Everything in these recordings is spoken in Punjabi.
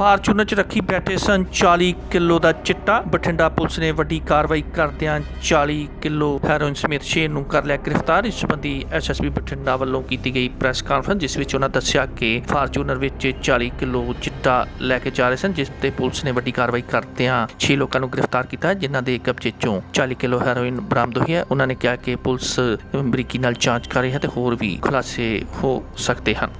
ਫਾਰਚੂਨਰ 'ਚ ਰੱਖੀ ਬੈਠੇ ਸਨ 40 ਕਿਲੋ ਦਾ ਚਿੱਟਾ। ਬਠਿੰਡਾ ਪੁਲਿਸ ਨੇ ਵੱਡੀ ਕਾਰਵਾਈ ਕਰਦਿਆਂ 40 ਕਿਲੋ ਹੈਰੋਇਨ ਸਮੇਤ 6 ਨੂੰ ਕਰ ਲਿਆ ਗ੍ਰਿਫਤਾਰ। ਇਸ ਸੰਬੰਧੀ ਐਸਐਸਪੀ ਬਠਿੰਡਾ ਵੱਲੋਂ ਕੀਤੀ ਗਈ ਪ੍ਰੈਸ ਕਾਨਫਰੰਸ, ਜਿਸ ਵਿੱਚ ਉਹਨਾਂ ਦੱਸਿਆ ਕਿ ਫਾਰਚੂਨਰ ਵਿੱਚ 40 ਕਿਲੋ ਚਿੱਟਾ ਲੈ ਕੇ ਜਾ ਰਹੇ ਸਨ, ਜਿਸ ਤੇ ਪੁਲਿਸ ਨੇ ਵੱਡੀ ਕਾਰਵਾਈ ਕਰਦਿਆਂ 6 ਲੋਕਾਂ ਨੂੰ ਗ੍ਰਿਫਤਾਰ ਕੀਤਾ, ਜਿਨ੍ਹਾਂ ਦੇ ਕਬਜ਼ੇ 'ਚੋਂ 40 ਕਿਲੋ ਹੈਰੋਇਨ ਬਰਾਮਦ ਹੋਈ ਹੈ। ਉਹਨਾਂ ਨੇ ਕਿਹਾ ਕਿ ਪੁਲਿਸ ਬਰੀਕੀ ਨਾਲ ਜਾਂਚ ਕਰ ਰਹੀ ਹੈ ਤੇ ਹੋਰ ਵੀ ਖੁਲਾਸੇ ਹੋ ਸਕਦੇ ਹਨ।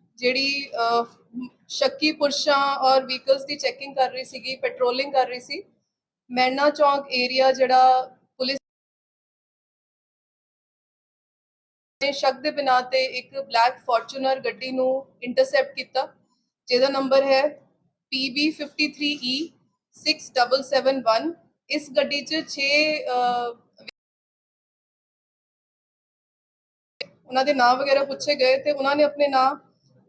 ਜਿਹੜੀ ਸ਼ੱਕੀ ਪੁਰਸ਼ਾਂ ਔਰ ਵਹੀਕਲਸ ਦੀ ਚੈਕਿੰਗ ਕਰ ਰਹੀ ਸੀਗੀ ਪੈਟਰੋਲਿੰਗ ਕਰ ਰਹੀ ਸੀ, ਮੈਨਾ ਚੌਂਕ ਏਰੀਆ ਜਿਹੜਾ ਪੁਲਿਸ ਨੇ ਸ਼ੱਕ ਦੇ ਬਿਨਾਂ ਤੇ ਇੱਕ ਬਲੈਕ ਫੋਰਚੂਨਰ ਗੱਡੀ ਨੂੰ ਇੰਟਰਸੈਪਟ ਕੀਤਾ, ਜਿਹਦਾ ਨੰਬਰ ਹੈ PB53E 6771 e ਇਸ ਗੱਡੀ 'ਚ 6 ਉਹਨਾਂ ਦੇ ਨਾਮ ਵਗੈਰਾ ਪੁੱਛੇ ਗਏ ਤੇ ਉਹਨਾਂ ਨੇ ਆਪਣੇ ਨਾਮ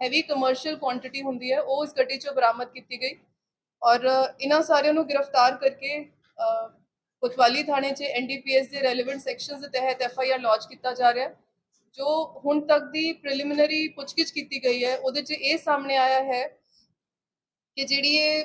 ਹੈਵੀ ਕਮਰਸ਼ੀਅਲ ਕੁਆਂਟੀਟੀ ਹੁੰਦੀ ਹੈ ਉਹ ਇਸ ਗੱਡੀ ਚੋਂ ਬਰਾਮਦ ਕੀਤੀ ਗਈ। ਔਰ ਇਹਨਾਂ ਸਾਰਿਆਂ ਨੂੰ ਗ੍ਰਿਫਤਾਰ ਕਰਕੇ ਅ, ਕੋਤਵਾਲੀ ਥਾਣੇ 'ਚ ਐਨਡੀਪੀਐਸ ਦੇ ਰੈਲੇਵੈਂਟ ਸੈਕਸ਼ਨਸ ਦੇ ਤਹਿਤ ਐਫਆਈਆਰ ਲਾਂਚ ਕੀਤਾ ਜਾ ਰਿਹਾ ਹੈ ਜੋ ਹੁਣ ਤੱਕ ਦੀ ਪ੍ਰੀਲਿਮਿਨਰੀ ਪੁੱਛਗਿੱਛ ਕੀਤੀ ਗਈ ਹੈ। ਉਹਦੇ 'ਚ ਇਹ ਸਾਹਮਣੇ ਆਇਆ ਹੈ ਕਿ ਜਿਹੜੀ ਇਹ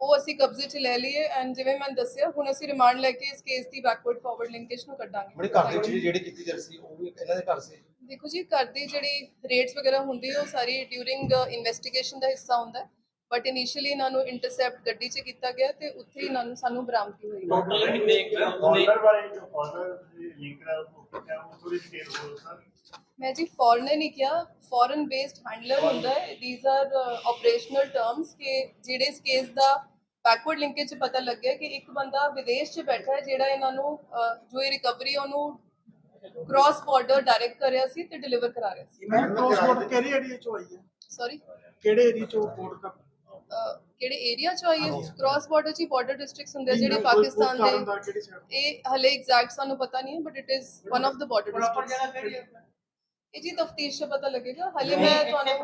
ਉਹ ਅਸੀਂ ਕਬਜ਼ੇ 'ਚ ਲੈ ਲਈ ਹੈ ਐਂਡ ਜਿਵੇਂ ਮੈਂ ਦੱਸਿਆ ਹੁਣ ਅਸੀਂ ਰਿਮਾਂਡ ਲੈ ਕੇ ਇਸ ਕੇਸ ਦੀ ਬੈਕਵਰਡ ਫਾਰਵਰਡ ਲਿੰਕੇਜ ਨੂੰ ਕੱਢਾਂਗੇ। ਬੜੇ ਘਰ ਦੇ ਵਿੱਚ ਜਿਹੜੀ ਕੀਤੀ ਜਾ ਰਹੀ ਸੀ ਉਹ ਵੀ ਇਹਨਾਂ ਦੇ ਘਰ ਸੀ। ਦੇਖੋ ਜੀ ਘਰ ਦੀ ਜਿਹੜੀ ਰੇਟਸ ਵਗੈਰਾ ਹੁੰਦੀ ਹੈ ਉਹ ਸਾਰੀ ਡਿਊਰਿੰਗ ਇਨਵੈਸਟੀਗੇਸ਼ਨ ਦਾ ਹਿੱਸਾ ਹੁੰਦਾ ਬਟ ਇਨੀਸ਼ੀਅਲੀ ਇਹਨਾਂ ਨੂੰ ਇੰਟਰਸੈਪਟ ਗੱਡੀ 'ਚ ਕੀਤਾ ਗਿਆ ਤੇ ਉੱਥੇ ਹੀ ਇਹਨਾਂ ਨੂੰ ਸਾਨੂੰ ਬਰਾਮਦਗੀ ਹੋਈ। ਟੋਟਲ ਕਿੰਨੇ ਫਾਰਨਰ ਬਾਰੇ ਜੋ ਫਾਰਨਰ ਲਿੰਕ ਹੈ ਉਹ ਥੋੜੀ ਡਿਟੇਲ ਬੋਲੋ ਸਰ। ਮੈਂ ਜੀ ਫੋਰਨਰ ਨਹੀਂ ਕਿਹਾ ਫੋਰਨ ਬੇਸਡ ਹੈਂਡਲਰ ਹੁੰਦਾ ਹੈ। ਥੀਸ ਆਰ ਆਪਰੇਸ਼ਨਲ ਟਰਮਸ ਕਿ ਜਿਹੜੇ ਇਸ ਕੇਸ ਦਾ ਬੈਕਵਰਡ ਲਿੰਕੇਜ ਚ ਪਤਾ ਲੱਗਿਆ ਕਿ ਇੱਕ ਬੰਦਾ ਵਿਦੇਸ਼ 'ਚ ਬੈਠਾ ਹੈ ਜਿਹੜਾ ਇਹਨਾਂ ਨੂੰ ਜੋ ਇਹ ਰਿਕਵਰੀ ਉਹਨੂੰ ਕ੍ਰਾਸ ਬਾਰਡਰ ਡਾਇਰੈਕਟ ਕਰ ਰਿਹਾ ਸੀ ਤੇ ਡਿਲੀਵਰ ਕਰਾ ਰਿਹਾ ਸੀ। ਮੈਂ ਕ੍ਰੋਸ ਬੋਰਡ ਕਿਹੜੀ ਏਰੀਆ ਚੋਂ ਆਈ ਹੈ? ਸੌਰੀ ਕਿਹੜੇ ਏਰੀਆ ਚੋਂ ਬੋਰਡ ਦਾ ਕਿਹੜੇ ਏਰੀਆ 'ਚ ਆਈ ਹੈ? ਕ੍ਰਾਸ ਬਾਰਡਰ 'ਚ ਬਾਰਡਰ ਡਿਸਟ੍ਰਿਕਟਸ ਹੁੰਦੇ ਆ ਜਿਹੜੇ ਪਾਕਿਸਤਾਨ ਦੇ ਇਹ ਹਲੇ ਐਗਜ਼ੈਕਟ ਸਾਨੂੰ ਪਤਾ ਨਹੀਂ ਹੈ but it is one of the border districts ਇਹ ਜੀ ਤਫਤੀਸ਼ 'ਚ ਪਤਾ ਲੱਗੇਗਾ। ਹਲੇ ਮੈਂ ਤੁਹਾਨੂੰ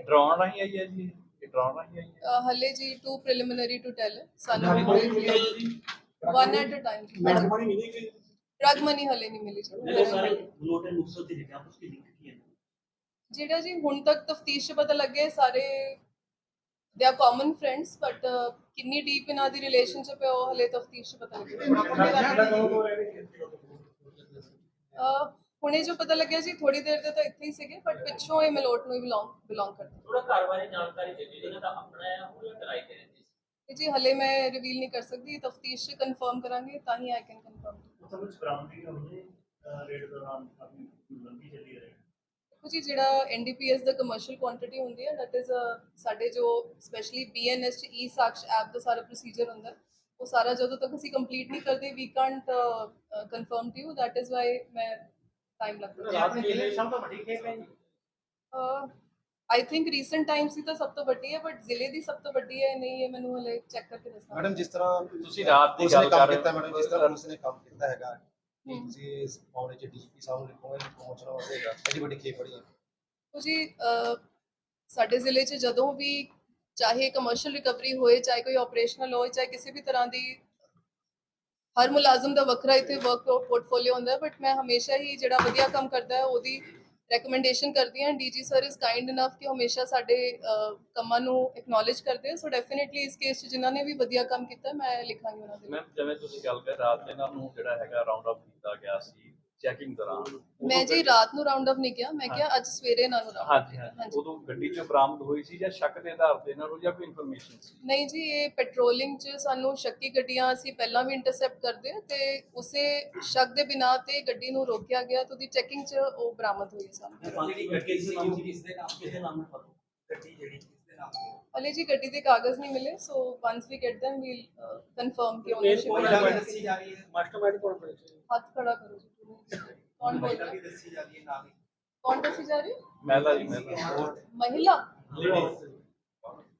ਡਰੋਨ ਰਾਹੀਂ ਆਈ ਹੈ ਜੀ ਰਾਹੀਂ ਹੈ ਹਲੇ ਜੀ ਟੂ ਪ੍ਰੀਲਿਮਿਨਰੀ ਟੂ ਟੈਲ ਸਾਨੂੰ one at a time madam ਬਣੀ ਮਿਲੀ ਕਿ ਡਰਗ ਮਨੀ ਹਲੇ ਨਹੀਂ ਮਿਲੀ ਜਿਹੜੇ ਸਾਰੇ ਜੀ ਨੋਟ ਐਂਡ ਨੁਕਸਰ ਦੇ ਹੈਗੇ ਆਪਸ ਵਿੱਚ ਲਿੰਕ ਕੀ ਹੈ? ਜਿਹੜਾ ਜੀ ਹੁਣ ਤੱਕ ਤਫਤੀਸ਼ 'ਚ ਪਤਾ ਲੱਗਿਆ ਸਾਰੇ ਦੇ ਆਰ ਕਾਮਨ ਫਰੈਂਡਸ ਬਟ ਕਿੰਨੀ ਡੀਪ ਇਹਨਾਂ ਦੀ ਰਿਲੇਸ਼ਨਸ਼ਿਪ ਹੈ ਉਹ ਹਲੇ ਤਫਤੀਸ਼ 'ਚ ਪਤਾ ਅਹ ਹੁਣੇ ਜੋ ਪਤਾ ਲੱਗਿਆ ਜੀ ਥੋੜੀ ਦੇਰ ਦੇ ਤਾਂ ਇੱਥੇ ਹੀ ਸੀਗੇ ਬਟ ਪਿੱਛੋਂ ਇਹ ਮਲੋਟ ਨੂੰ ਹੀ ਬਿਲੋਂਗ ਬਿਲੋਂਗ ਕਰਦੇ ਥੋੜਾ ਘਰ ਬਾਰੇ ਜਾਣਕਾਰੀ ਦੇ ਦਿਓ ਜਿਹਨਾਂ ਦਾ ਆਪਣਾ ਹੈ ਉਹ ਜਾਂ ਕਿਰਾਏ ਤੇ ਰਹਿੰਦੇ ਸੀ ਇਹ ਜੀ ਹਲੇ ਮੈਂ ਰਿਵੀਲ ਨਹੀਂ ਕਰ ਸਕਦੀ ਤਫਤੀਸ਼ ਕਨਫਰਮ ਕਰਾਂਗੇ ਤਾਂ ਹੀ ਆਈ ਕੈਨ ਕਨਫਰਮ ਕੁਝ ਬਰਾਮਦਗੀ ਹੋਈ ਰੇਡ ਦੌਰਾਨ ਆਪਣੀ ਲੰਬੀ ਚੱਲੀ ਰਹੀ। ਦੇਖੋ ਜੀ ਜਿਹੜਾ ਐਨਡੀਪੀਐਸ ਦਾ ਕਮਰਸ਼ੀਅਲ ਕੁਆਂਟੀਟੀ ਹੁੰਦੀ ਹੈ ਦੈਟ ਇਜ਼ ਸਾਡੇ ਜੋ ਸਪੈਸ਼ਲੀ ਬੀਐਨਐਸ ਚ ਈ ਸਾਕਸ਼ ਐਪ ਦਾ ਸਾਰਾ ਪ੍ਰੋਸੀਜਰ ਹੁੰਦਾ ਉਹ ਸਾਰਾ ਜਦੋਂ ਤੱਕ ਅਸੀਂ ਕੰਪਲੀਟ ਨਹੀਂ ਕਰਦੇ we can't confirm to you that is why ਮੈਂ ਟਾਈਮ ਲੱਗਦਾ ਰਾਤ ਨੂੰ ਕਿਲੇ ਸਭ ਤੋਂ ਵੱਡੀ ਖੇਪ ਹੈ ਜੀ ਆਈ ਥਿੰਕ ਰੀਸੈਂਟ ਟਾਈਮਸ ਦੀ ਤਾਂ ਸਭ ਤੋਂ ਵੱਡੀ ਹੈ ਬਟ ਜ਼ਿਲ੍ਹੇ ਦੀ ਸਭ ਤੋਂ ਵੱਡੀ ਹੈ ਨਹੀਂ ਇਹ ਮੈਨੂੰ ਹਲੇ ਚੈੱਕ ਕਰਕੇ ਦੱਸਣਾ ਮੈਡਮ ਜਿਸ ਤਰ੍ਹਾਂ ਤੁਸੀਂ ਰਾਤ ਦੀ ਗੱਲ ਕਰ ਰਹੇ ਹੋ। ਮੈਡਮ ਜਿਸ ਤਰ੍ਹਾਂ ਪੁਲਿਸ ਨੇ ਕੰਮ ਕੀਤਾ ਹੈਗਾ ਕਿ। ਤੁਸੀਂ ਇਸ ਮਾਮਲੇ 'ਚ ਡੀਜੀਪੀ ਸਾਹਿਬ ਨੂੰ ਲਿਖੋਗੇ ਪਹੁੰਚਣਾ ਹੋਵੇਗਾ ਐਡੀ ਵੱਡੀ ਖੇਪ ਬੜੀ ਹੈ ਅਹ, ਸਾਡੇ ਜ਼ਿਲ੍ਹੇ 'ਚ ਜਦੋਂ ਵੀ ਚਾਹੇ ਕਮਰਸ਼ੀਅਲ ਰਿਕਵਰੀ ਹੋਏ ਚਾਹੇ ਕੋਈ ਆਪਰੇਸ਼ਨਲ ਹੋਏ ਚਾਹੇ ਕਿਸੇ ਵੀ ਤਰ੍ਹਾਂ ਦੀ ਹਰ ਮੁਲਾਜ਼ਮ ਦਾ ਵੱਖਰਾ ਇੱਥੇ ਵਰਕ ਪੋਰਟਫੋਲੀਓ ਹੁੰਦਾ ਬਟ ਮੈਂ ਹਮੇਸ਼ਾ ਹੀ ਜਿਹੜਾ ਵਧੀਆ ਕੰਮ ਕਰਦਾ ਹੈ, ਉਹਦੀ ਰეკਮੈਂਡੇਸ਼ਨ ਕਰਦੀ ਹਾਂ। DG sir is kind enough ਕਿ ਹਮੇਸ਼ਾ ਸਾਡੇ ਕੰਮਾਂ ਨੂੰ ਐਕਨੋਲਜ ਕਰਦੇ ਸੋ ਡੈਫੀਨਿਟਲੀ ਇਸ ਕੇਸ 'ਚ ਜਿਨ੍ਹਾਂ ਨੇ ਵੀ ਵਧੀਆ ਕੰਮ ਕੀਤਾ, ਮੈਂ ਲਿਖਾਂਗੀ ਉਹਨਾਂ ਦੇ ਮੈਮ ਜਿਵੇਂ ਤੁਸੀਂ ਗੱਲ ਕਰ ਰਾਤ ਇਹਨਾਂ ਨੂੰ ਜਿਹੜਾ ਹੈਗਾ ਰਾਉਂਡ ਅਪ ਕੀਤਾ ਗਿਆ ਸੀ ਚੈਕਿੰਗ ਦੌਰਾਨ ਮੈਂ ਜੀ ਰਾਤ ਨੂੰ ਰਾਉਂਡ ਅਪ ਨਹੀਂ ਕਿਹਾ ਮੈਂ ਕਿਹਾ ਅੱਜ ਸਵੇਰੇ ਇਹਨਾਂ ਨੂੰ ਰਾਉਂਡ ਹਾਂਜੀ ਹਾਂਜੀ। ਉਦੋਂ ਗੱਡੀ 'ਚ ਬਰਾਮਦ ਹੋਈ ਸੀ ਜਾਂ ਸ਼ੱਕ ਦੇ ਆਧਾਰ ਤੇ ਇਹਨਾਂ ਨੂੰ ਜਾਂ ਕੋਈ ਇਨਫੋਰਮੇਸ਼ਨ ਸੀ? ਨਹੀਂ ਜੀ ਇਹ ਪੈਟਰੋਲਿੰਗ 'ਚ ਸਾਨੂੰ ਸ਼ੱਕੀ ਗੱਡੀਆਂ ਅਸੀਂ ਪਹਿਲਾਂ ਵੀ ਇੰਟਰਸੈਪਟ ਕਰਦੇ ਹਾਂ ਤੇ ਉਸੇ ਸ਼ੱਕ ਦੇ ਬਿਨਾ ਤੇ ਗੱਡੀ ਨੂੰ ਰੋਕਿਆ ਗਿਆ ਤੇ ਉਹਦੀ ਚੈਕਿੰਗ 'ਚ ਉਹ ਬਰਾਮਦ ਹੋਈ ਸਾਨੂੰ ਜਿਹੜੀ ਗੱਡੀ ਸੀ ਉਹ ਕਿਸ ਦੇ ਨਾਮ ਕਿਸ ਦੇ ਨਾਮ ਨਾਲ ਪਤਾ? ਗੱਡੀ ਜਿਹੜੀ ਕਿਸ ਦੇ ਨਾਮ ਤੇ ਹਲੇ ਜੀ ਗੱਡੀ ਦੇ ਕਾਗਜ਼ ਨਹੀਂ ਮਿਲੇ so once we get them will confirm ਕਿ ਕੋਈ ਓਨਰਸ਼ਿਪ ਦੱਸੀ ਜਾ ਰਹੀ ਹੈ? ਮਾਸਟਰਮਾਈਂਡ ਕੌਣ ਬਣੇ ਹੱਥ ਖੜਾ ਕਰੋ ਜੀ ਕੌਣ ਬੋਲ ਰਿਹਾ ਦੱਸੀ ਜਾ ਰਹੀ ਹੈ ਹੀ। ਕੌਣ ਦੱਸੀ ਜਾ ਰਹੀ ਮਹਿਲਾ ਜੀ ਮਹਿਲਾ। ਮਹਿਲਾ?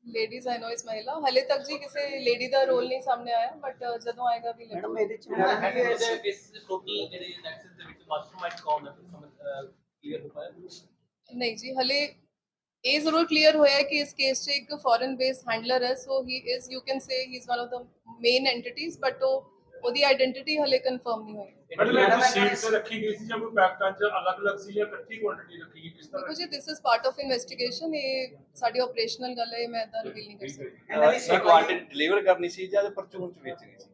ਲੇਡੀਜ਼ ਆਈ ਨੋ ਇਸ ਮਹਿਲਾ। ਹਲੇ ਤੱਕ ਜੀ ਕਿਸੇ ਲੇਡੀ ਦਾ ਰੋਲ ਨਹੀਂ ਸਾਹਮਣੇ ਆਇਆ ਬਟ ਜਦੋਂ ਆਏਗਾ ਵੀ ਮੈਡਮ ਇਹਦੇ ਇਹਦੇ ਬੇਸਿਸ ਤੇ ਟੋਟਲ ਜਿਹੜੇ ਨੈਕਸਸ ਦੇ ਵਿੱਚ ਮਾਸਟਰਮਾਈਂਡ ਕੌਣ ਹੈ? ਸਮਝ ਕਲੀਅਰ ਹੋ ਪਾਇਆ? ਨਹੀਂ ਜੀ ਹਲੇ ਇਹ ਜ਼ਰੂਰ ਕਲੀਅਰ ਹੋਇਆ ਕਿ ਇਸ ਕੇਸ 'ਚ ਇੱਕ ਫੋਰਨ ਬੇਸ ਹੈਂਡਲਰ ਹੈ so he is you can say he is one of the main entities but ਉਹ ਉਹਦੀ ਆਇਡੈਂਟੀਟੀ ਹਲੇ ਕਨਫਰਮ ਨਹੀਂ ਹੋਈ। ਮੈਡਮ ਇਹ ਸੀਟ ਤੇ ਰੱਖੀ ਗਈ ਸੀ ਜਾਂ ਕੋਈ ਪੈਕਟਾਂ 'ਚ ਅਲੱਗ-ਅਲੱਗ ਸੀ ਜਾਂ ਇਕੱਠੀ ਕੁਆਂਟੀਟੀ ਰੱਖੀ ਗਈ ਕਿਸ ਤਰ੍ਹਾਂ? ਜੀ this is part of investigation ਇਹ ਸਾਡੀ ਆਪਰੇਸ਼ਨਲ ਗੱਲ ਹੈ ਮੈਂ ਤਾਂ ਰਿਵੀਲ ਨਹੀਂ ਕਰ ਸਕਦੀ। ਇਹ ਕੁਆਂਟੀਟੀ ਡਿਲੀਵਰ ਕਰਨੀ ਸੀ ਜਾਂ ਪਰਚੂਨ 'ਚ ਵੇਚਣੀ ਸੀ?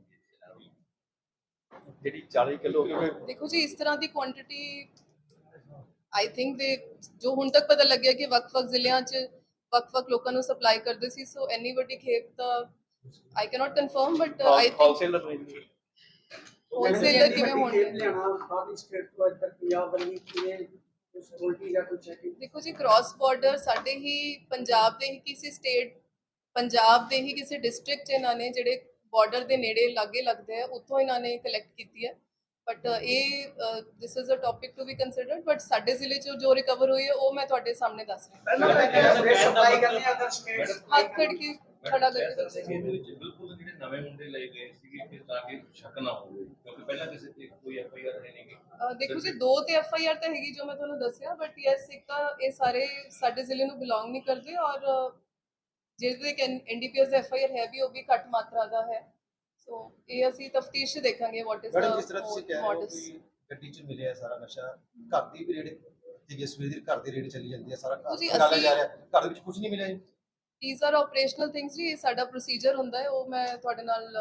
ਜਿਹੜੀ 40 ਕਿਲੋ ਦੇਖੋ ਜੀ ਇਸ ਤਰ੍ਹਾਂ ਦੀ ਕੁਆਂਟੀਟੀ ਆਈ ਥਿੰਕ ਦੇ ਜੋ ਹੁਣ ਤੱਕ ਪਤਾ ਲੱਗਿਆ ਕਿ ਵੱਖ-ਵੱਖ ਜ਼ਿਲ੍ਹਿਆਂ 'ਚ ਵੱਖ-ਵੱਖ ਲੋਕਾਂ ਨੂੰ ਸਪਲਾਈ ਕਰਦੇ ਸੀ ਸੋ ਐਨੀ ਵੱਡੀ ਖੇਪ ਤਾਂ I cannot confirm but I think wholesaler range wholesaler ਕਿਵੇਂ ਹੋਣਗੇ? ਲਿਆਣਾ ਬਾਕੀ ਸਟੇਟ ਤੋਂ ਇੱਧਰ ਪੰਜਾਬ ਵੱਲ ਕਿਵੇਂ ਦੇਖੋ ਜੀ ਕ੍ਰਾਸ ਬਾਰਡਰ ਸਾਡੇ ਹੀ ਪੰਜਾਬ ਦੇ ਹੀ ਕਿਸੇ ਸਟੇਟ ਪੰਜਾਬ ਦੇ ਹੀ ਕਿਸੇ ਡਿਸਟ੍ਰਿਕਟ 'ਚ ਇਹਨਾਂ ਨੇ ਜਿਹੜੇ ਬਾਰਡਰ ਦੇ ਨੇੜੇ ਲਾਗੇ ਲੱਗਦੇ ਆ ਉੱਥੋਂ ਇਹਨਾਂ ਨੇ ਕਲੈਕਟ ਕੀਤੀ ਹੈ ਬਟ ਇਹ this is a topic to be considered but ਸਾਡੇ ਜ਼ਿਲ੍ਹੇ 'ਚ ਜੋ ਰਿਕਵਰ ਹੋਈ ਹੈ ਉਹ ਮੈਂ ਤੁਹਾਡੇ ਸਾਹਮਣੇ ਦੱਸ ਰਹੀ ਸਪਲਾਈ ਕਰਨੇ ਅਦਰ ਸਟੇਟਸ ਹਾਂ ਹੱਥ ਖੜ ਕੇ ਖੜਾ ਕਰਕੇ ਹਾਂ। ਬਿਲਕੁਲ ਜਿਹੜੇ ਨਵੇਂ ਮੁੰਡੇ ਲਏ ਗਏ ਸੀਗੇ ਕਿ ਤਾਂ ਕਿ ਸ਼ੱਕ ਨਾ ਹੋਵੇ ਕਿਉਂਕਿ ਪਹਿਲਾਂ ਕਿਸੇ ਤੇ ਕੋਈ ਐਫ ਆਈ ਆਰ ਹੈ ਨਹੀਂ ਗੀ। ਅਹ ਦੇਖੋ ਜੀ ਦੋ ਤੇ ਐਫ ਆਈ ਆਰ ਤਾਂ ਹੈਗੀ ਜੋ ਮੈਂ ਤੁਹਾਨੂੰ ਦੱਸਿਆ ਬਟ ਯੈਸ ਇੱਕ ਤਾਂ ਇਹ ਸਾਰੇ ਸਾਡੇ ਜ਼ਿਲ੍ਹੇ ਨੂੰ ਬਿਲੋਂਗ ਨਹੀਂ ਕਰਦੇ ਔਰ ਜਿਹਦੇ ਐਨਡੀਪੀਐਸ ਦਾ ਐਫ ਆਈ ਆਰ ਹੈ ਵੀ ਉਹ ਵੀ ਘੱਟ ਮਾਤਰਾ ਦਾ ਹੈ। ਸੋ ਇਹ ਅਸੀਂ ਤਫਤੀਸ਼ ਦੇਖਾਂਗੇ ਵਾਟ ਇਜ਼ ਮੈਡਮ ਜਿਸ ਤਰ੍ਹਾਂ ਤੁਸੀਂ ਦਾ ਕਹਿ ਰਹੇ ਹੋ ਮੋਡਸ ਕਿ ਗੱਡੀ 'ਚ ਮਿਲਿਆ ਸਾਰਾ ਨਸ਼ਾ ਘਰ ਦੀ ਵੀ ਰੇਡ ਠੀਕ ਹੈ ਸਵੇਰ ਦੀ ਘਰ ਦੀ ਰੇਡ ਚੱਲੀ ਜਾਂਦੀ ਹੈ ਸਾਰਾ ਘਰ ਅਸੀਂ- ਜਾ ਰਿਹਾ ਘਰ ਵਿੱਚ ਕੁਝ ਨਹੀਂ ਮਿਲਿਆ ਜੀ। ਥੀਸ ਆਰ ਆਪਰੇਸ਼ਨਲ ਥਿੰਗਸ ਜੀ ਇਹ ਸਾਡਾ ਪ੍ਰੋਸੀਜਰ ਹੁੰਦਾ ਹੈ ਉਹ ਮੈਂ ਤੁਹਾਡੇ ਨਾਲ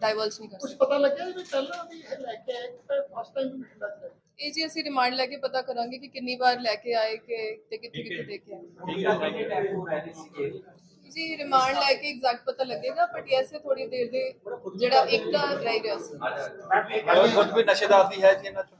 ਡਾਈਵਰਜ ਨਹੀਂ ਕਰ ਕੁਝ ਸਕਦੀ। ਪਤਾ ਲੱਗਿਆ ਵੀ ਪਹਿਲਾਂ ਵੀ ਇਹ ਲੈ ਕੇ ਆਏ ਤੇ ਫਸਟ ਟਾਈਮ ਵੀ ਮਿਲਦਾ ਸੀ? ਇਹ ਜੀ ਅਸੀਂ ਰਿਮਾਂਡ ਲੈ ਕੇ ਪਤਾ ਕਰਾਂਗੇ ਕਿ ਕਿੰਨੀ ਵਾਰ ਲੈ ਕੇ ਆਏ ਕਿ ਤੇ ਕਿੱਥੇ ਕਿੱਥੇ ਦੇ ਕੇ ਆਏ ਕਿੰਨੇ ਟਾਈਮ ਹੋ ਰਹੇ ਸੀ ਜੀ ਰਿਮਾਂਡ ਲੈ ਕੇ ਐਗਜ਼ੈਕਟ ਪਤਾ ਲੱਗੇਗਾ ਬਟ ਐਸੇ ਥੋੜੀ ਦੇਰ ਦੇ ਜਿਹੜਾ ਇੱਕ ਤਾਂ ਰਹਿ ਰਿਹਾ ਸੀ। ਖੁਦ ਵੀ ਨਸ਼ੇਦਾਰ ਦੀ ਹੈ ਜੀ ਇਹਨਾਂ 'ਚ?